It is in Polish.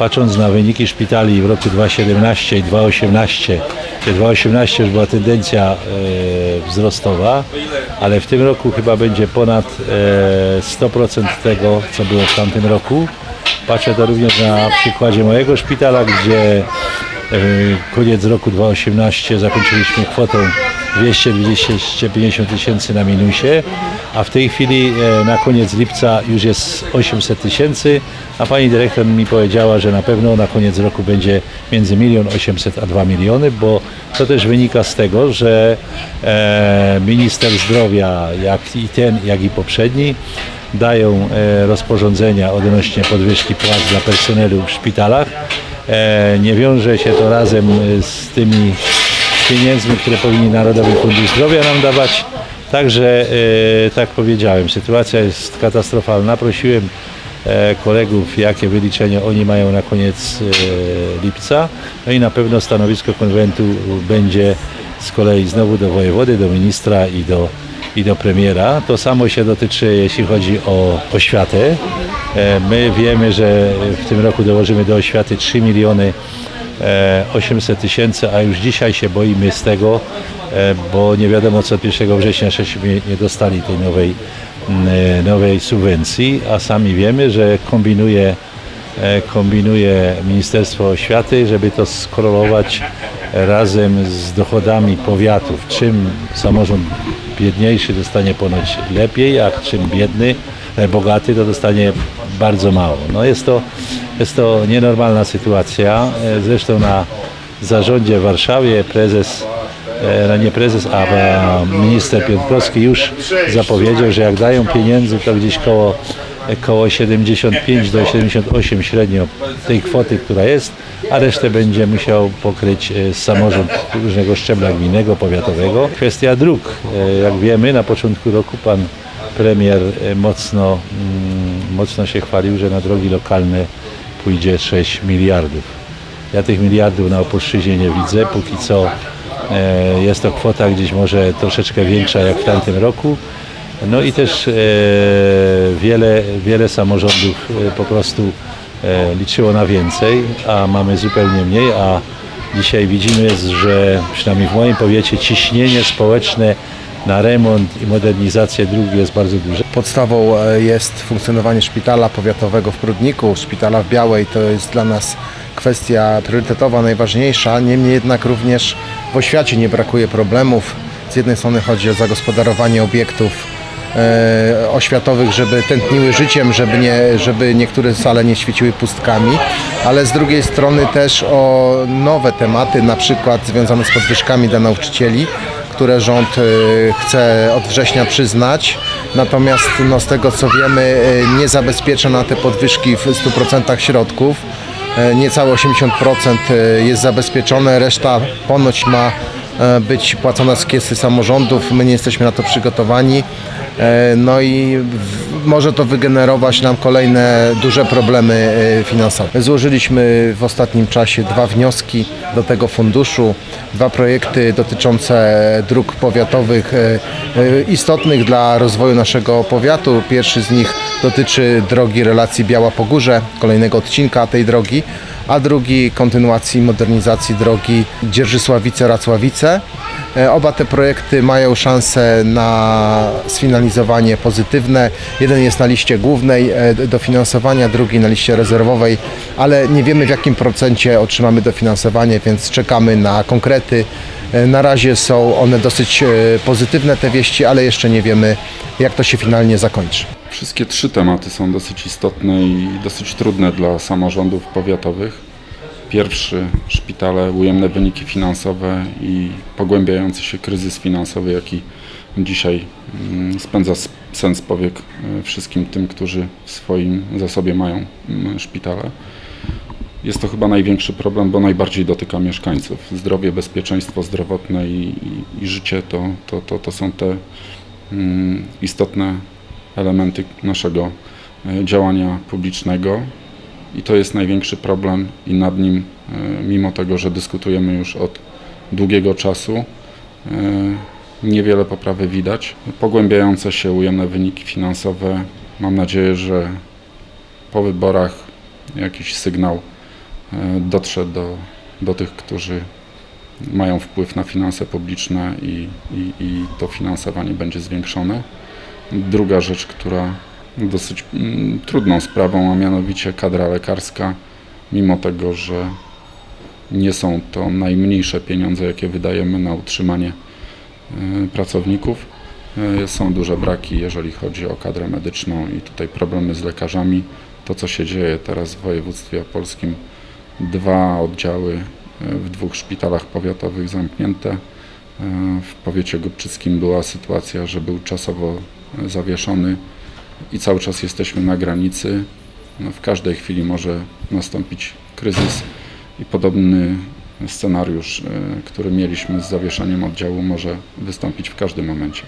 patrząc na wyniki szpitali w roku 2017 i 2018, gdzie 2018 już była tendencja e, wzrostowa, ale w tym roku chyba będzie ponad e, 100% tego, co było w tamtym roku. Patrzę to również na przykładzie mojego szpitala, gdzie e, koniec roku 2018 zakończyliśmy kwotą 250 tysięcy na minusie, a w tej chwili e, na koniec lipca już jest 800 tysięcy, a pani dyrektor mi powiedziała, że na pewno na koniec roku będzie między 1 800 a 2 miliony, bo to też wynika z tego, że e, minister zdrowia, jak i ten, jak i poprzedni, dają e, rozporządzenia odnośnie podwyżki płac dla personelu w szpitalach. Nie wiąże się to razem z tymi pieniędzmi, które powinni Narodowy Fundusz Zdrowia nam dawać. Także, e, tak powiedziałem, sytuacja jest katastrofalna. Prosiłem e, kolegów, jakie wyliczenia oni mają na koniec e, lipca. No i na pewno stanowisko konwentu będzie z kolei znowu do wojewody, do ministra i do, i do premiera. To samo się dotyczy, jeśli chodzi o oświatę. My wiemy, że w tym roku dołożymy do oświaty 3 miliony 800 tysięcy, a już dzisiaj się boimy z tego, e, bo nie wiadomo co od 1 września żeśmy nie dostali tej nowej, m, e, nowej subwencji, a sami wiemy, że kombinuje, e, kombinuje Ministerstwo Oświaty, żeby to skorelować razem z dochodami powiatów. Czym samorząd biedniejszy dostanie ponoć lepiej, a czym biedny, e, bogaty, to dostanie bardzo mało. No jest to, jest to nienormalna sytuacja. E, Zresztą na zarządzie w Warszawie prezes, e, no nie prezes, a minister Piątkowski już zapowiedział, że jak dają pieniędzy, to gdzieś koło, koło 75 do 78 średnio tej kwoty, która jest, a resztę będzie musiał pokryć e, samorząd różnego szczebla gminnego, powiatowego. Kwestia dróg. E, Jak wiemy, na początku roku pan premier e, mocno, mm, mocno się chwalił, że na drogi lokalne pójdzie 6 miliardów. Ja tych miliardów na Opolszczyźnie nie widzę. Póki co e, jest to kwota gdzieś może troszeczkę większa jak w tamtym roku. No i też e, wiele, wiele samorządów e, po prostu liczyło na więcej, a mamy zupełnie mniej, a dzisiaj widzimy, że przynajmniej w moim powiecie ciśnienie społeczne na remont i modernizację dróg jest bardzo duże. Podstawą e, jest funkcjonowanie szpitala powiatowego w Prudniku, szpitala w Białej. To jest dla nas kwestia priorytetowa, najważniejsza. Niemniej jednak również w oświacie nie brakuje problemów. Z jednej strony chodzi o zagospodarowanie obiektów e, oświatowych, żeby tętniły życiem, żeby, nie, żeby niektóre sale nie świeciły pustkami, ale z drugiej strony też o nowe tematy, na przykład związane z podwyżkami dla nauczycieli, które rząd e, chce od września przyznać. Natomiast no, z tego co wiemy e, nie zabezpiecza na te podwyżki w 100% środków. E, Niecałe 80% e, jest zabezpieczone, reszta ponoć ma być płacona z kiesy samorządów. My nie jesteśmy na to przygotowani. E, No i może to wygenerować nam kolejne duże problemy e, finansowe. Złożyliśmy w ostatnim czasie dwa wnioski do tego funduszu, dwa projekty dotyczące dróg powiatowych e, istotnych dla rozwoju naszego powiatu. Pierwszy z nich dotyczy drogi relacji Biała-Pogórze, kolejnego odcinka tej drogi, a drugi kontynuacji modernizacji drogi Dzierżysławice-Racławice. E, Oba te projekty mają szansę na sfinalizowanie pozytywne. Jeden jest na liście głównej e, dofinansowania, drugi na liście rezerwowej, ale nie wiemy w jakim procencie otrzymamy dofinansowanie, więc czekamy na konkrety. E, Na razie są one dosyć pozytywne te wieści, ale jeszcze nie wiemy jak to się finalnie zakończy. Wszystkie trzy tematy są dosyć istotne i dosyć trudne dla samorządów powiatowych. Pierwszy, szpitale, ujemne wyniki finansowe i pogłębiający się kryzys finansowy, jaki dzisiaj mm, spędza sens powiek e, wszystkim tym, którzy w swoim zasobie mają mm, szpitale. Jest to chyba największy problem, bo najbardziej dotyka mieszkańców. Zdrowie, bezpieczeństwo zdrowotne i, i, i życie to, to, to, to są te mm, istotne elementy naszego e, działania publicznego i to jest największy problem i nad nim, e, mimo tego, że dyskutujemy już od długiego czasu, e, niewiele poprawy widać. Pogłębiające się ujemne wyniki finansowe, mam nadzieję, że po wyborach jakiś sygnał dotrze do, do tych, którzy mają wpływ na finanse publiczne i, i, i to finansowanie będzie zwiększone. Druga rzecz, która dosyć mm, trudną sprawą, a mianowicie kadra lekarska, mimo tego, że nie są to najmniejsze pieniądze, jakie wydajemy na utrzymanie e, pracowników. E, Są duże braki, jeżeli chodzi o kadrę medyczną i tutaj problemy z lekarzami. To, co się dzieje teraz w województwie opolskim, dwa oddziały e, w dwóch szpitalach powiatowych zamknięte. W powiecie gubczyckim była sytuacja, że był czasowo zawieszony i cały czas jesteśmy na granicy. No, w każdej chwili może nastąpić kryzys i podobny scenariusz, e, który mieliśmy z zawieszeniem oddziału, może wystąpić w każdym momencie.